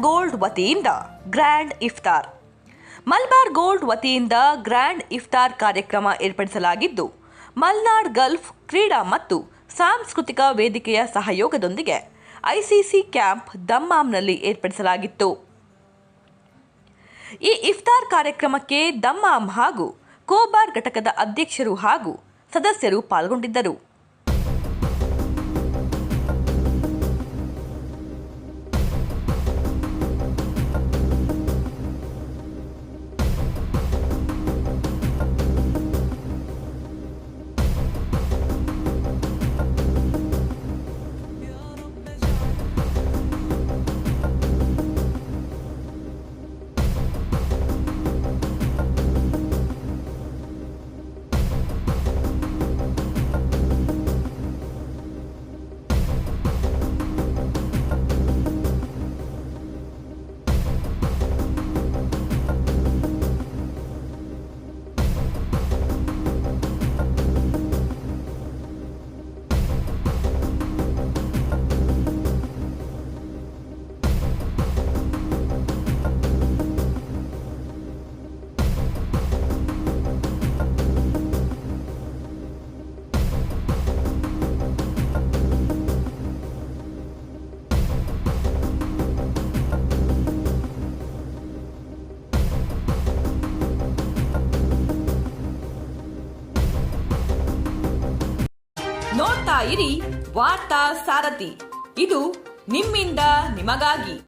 Gold ವತಿಯಿಂದ grand ಇಫ್ತಾರ್. Malabar gold ವತಿಯಿಂದ ಗ್ರ್ಯಾಂಡ್ ಇಫ್ತಾರ್ ಕಾರ್ಯಕ್ರಮ ಏರ್ಪಡಿಸಲಾಗಿದ್ದು, ಮಲ್ನಾಡ್ ಗಲ್ಫ್ ಕ್ರೀಡಾ ಮತ್ತು ಸಾಂಸ್ಕೃತಿಕ ವೇದಿಕೆಯ ಸಹಯೋಗದೊಂದಿಗೆ ಐಸಿಸಿ ಕ್ಯಾಂಪ್ ದಮ್ಮಾಮ್ನಲ್ಲಿ ಏರ್ಪಡಿಸಲಾಗಿತ್ತು. ಈ ಇಫ್ತಾರ್ ಕಾರ್ಯಕ್ರಮಕ್ಕೆ ದಮ್ಮಾಮ್ ಹಾಗೂ ಕೋಬಾರ್ ಘಟಕದ ಅಧ್ಯಕ್ಷರು ಹಾಗೂ ಸದಸ್ಯರು ಪಾಲ್ಗೊಂಡಿದ್ದರು. ನೋಡ್ತಾ ಇರಿ ವಾರ್ತಾ ಸಾರಥಿ. ಇದು ನಿಮ್ಮಿಂದ ನಿಮಗಾಗಿ.